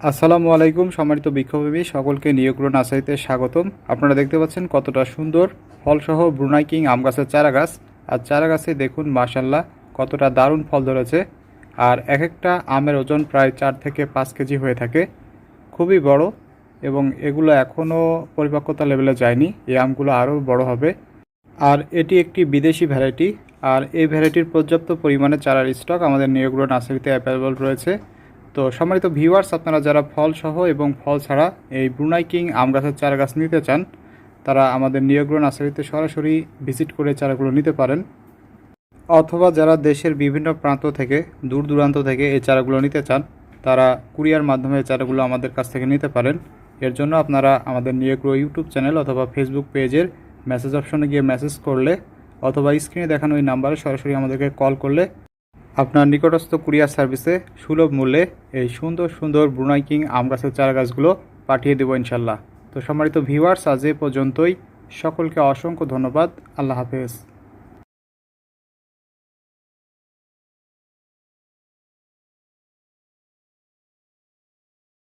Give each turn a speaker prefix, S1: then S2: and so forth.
S1: আসসালামু আলাইকুম, সম্মানিত বিক্ষোভী, সকলকে নিয়োগ্র নার্সারিতে স্বাগতম। আপনারা দেখতে পাচ্ছেন কতটা সুন্দর ফলসহ ব্রুনাই কিং আম গাছের চারা গাছ আর চারা গাছে দেখুন মাশাল্লাহ কতটা দারুণ ফল ধরেছে। আর এক একটা আমের ওজন প্রায় চার থেকে পাঁচ কেজি হয়ে থাকে। খুবই বড় এবং এগুলো এখনও পরিপক্কতা লেভেলে যায়নি। এই আমগুলো আরও বড় হবে। আর এটি একটি বিদেশি ভ্যারাইটি। আর এই ভ্যারাইটির পর্যাপ্ত পরিমাণে চারার স্টক আমাদের নিয়োগ্র নার্সারিতে অ্যাভেলেবল রয়েছে। তো সম্মানিত ভিউয়ার্স আপনারা যারা ফল সহ এবং ফল ছাড়া এই ব্রুনাই কিং আম গাছের চারা গাছ নিতে চান, তারা আমাদের নিয়োগ্র নার্সারিতে সরাসরি ভিজিট করে চারাগুলো নিতে পারেন। অথবা যারা দেশের বিভিন্ন প্রান্ত থেকে, দূর দূরান্ত থেকে এই চারাগুলো নিতে চান, তারা কুরিয়ার মাধ্যমে চারাগুলো আমাদের কাছ থেকে নিতে পারেন। এর জন্য আপনারা আমাদের নিয়োগ্র ইউটিউব চ্যানেল অথবা ফেসবুক পেজের মেসেজ অপশনে গিয়ে মেসেজ করলে অথবা স্ক্রিনে দেখানো ওই নাম্বারে সরাসরি আমাদেরকে কল করলে আপনার নিকটস্থ কুরিয়ার সার্ভিসে সুলভ মূল্যে এই সুন্দর সুন্দর ব্রুনাই কিং আম গাছের চারা গাছগুলো পাঠিয়ে দেবো ইনশাল্লাহ। তো সম্মানিত ভিউয়ার্স আজ এ পর্যন্তই। সকলকে অসংখ্য ধন্যবাদ। আল্লাহ হাফেজ।